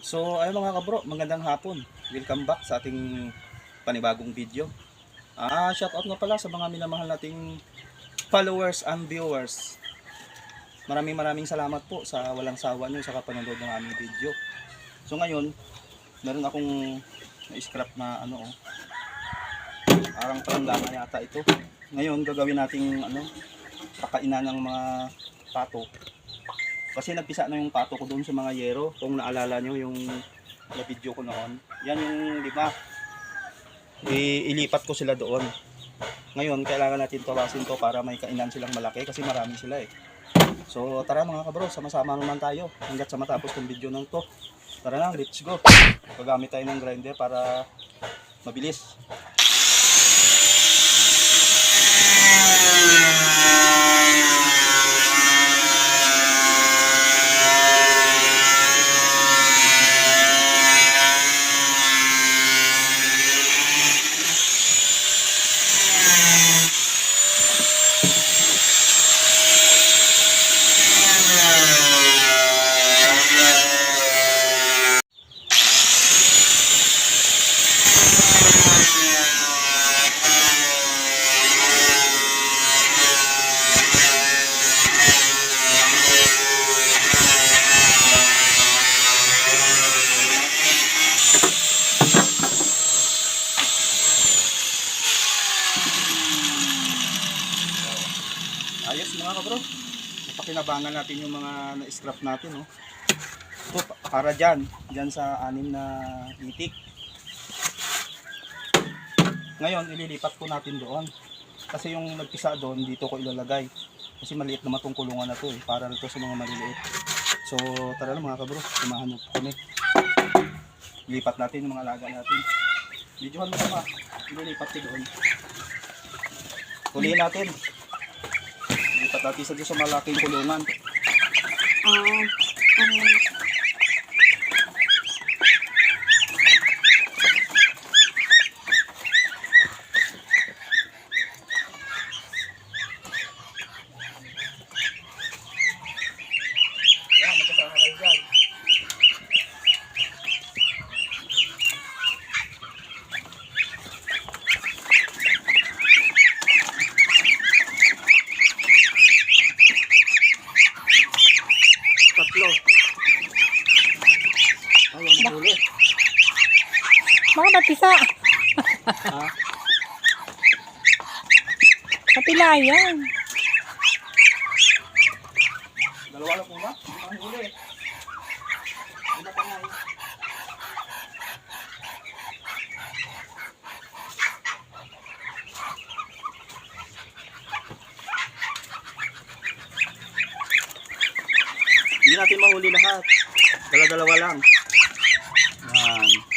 So, ayun mga kabro, magandang hapon. Welcome back sa ating panibagong video. Ah, shout out nga pala sa mga minamahal nating followers and viewers. Maraming maraming salamat po sa walang sawa nyo sa kapanood ng aming video. So ngayon, meron akong na-scrap na ano oh. Parang palanggana yata ito. Ngayon, gagawin nating ano, pakainan ng mga pato. Kasi nagpisa na yung pato ko doon sa mga yero. Kung naalala nyo yung na video ko noon. Yan yung lima. Ilipat ko sila doon. Ngayon, kailangan natin tawasin to para may kainan silang malaki kasi marami sila eh. So tara mga kabro, sama-sama naman tayo hanggat sa matapos tong video nang to. Tara na, let's go. Gagamit tayo ng grinder para mabilis. Ayos mga kabro. Pakinabangan natin yung mga na-scrap natin. Oh. Ito, pa- para dyan. Dyan sa anim na itik. Ngayon, ililipat ko natin doon. Kasi yung nagpisa doon, dito ko ilalagay. Kasi maliit naman itong kulungan na to eh. Para ito sa mga maliliit. So, tara na mga kabro. Tumahan mo po kami. Ilipat natin yung mga alaga natin. Videohan mo naman. Ililipat ko doon. Huliin natin. Lipat natin sa doon sa malaking kulungan. Ah, ah, Yan, magkasama kayo dyan. Tatlo. Ayaw mahuli. Batisa. Ha? Kapilayan. Dalawa na po ba? Hindi mahuli. Hindi na panay. Hindi natin mahuli lahat. Dala-dalawa lang. Yan.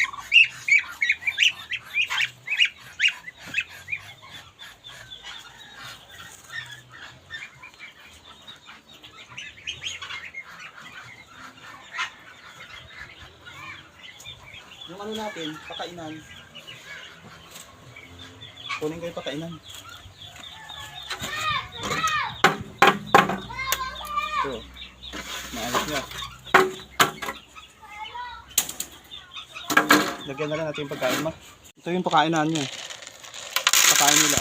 Ano natin, pakainan. Kunin ko yung pakainan. Ito. Maalas niya. Lagyan na lang natin yung pagkain mo. Ito yung pakain niya. Pakain nila.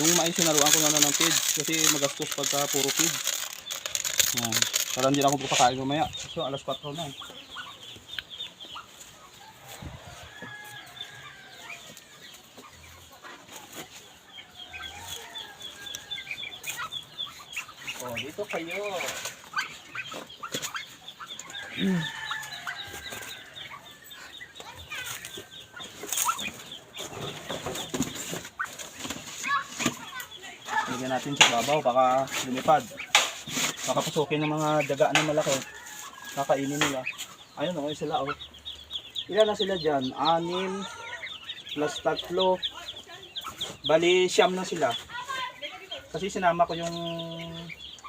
Yung mais sinaruan ko na lang ng feed kasi magastos pagka puro feed. Yan. Para hindi na ako pagpakain mamaya. So alas 4 na. eh. Oh, dito kayo. Lagyan natin sa babaw, baka lumipad. Baka pasukin ng mga daga na malaki. Kakainin nila. Ayun, okay sila. Oh. Ilan na sila dyan? Anim plus tatlo. Bali, siyam na sila. Kasi sinama ko yung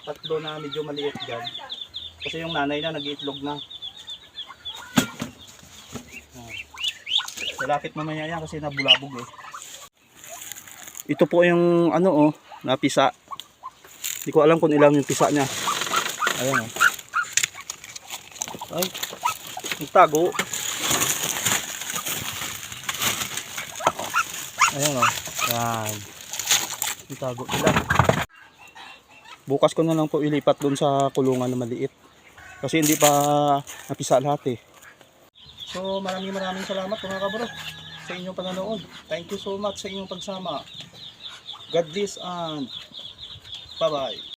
tatlo na medyo maliit dyan. Kasi yung nanay na nag-iitlog na. Oh. Lalapit mamaya yan kasi nabulabog eh. Ito po yung ano oh, napisa. Hindi ko alam kung ilang yung pisa niya. Ayan oh. Ay, Nagtago. Ayan o. Yan. Nagtago sila. Bukas ko na lang po ilipat dun sa kulungan na maliit. Kasi hindi pa napisa lahat eh. So maraming maraming salamat mga kabro sa inyong panonood. Thank you so much sa inyong pagsama. God bless and bye bye.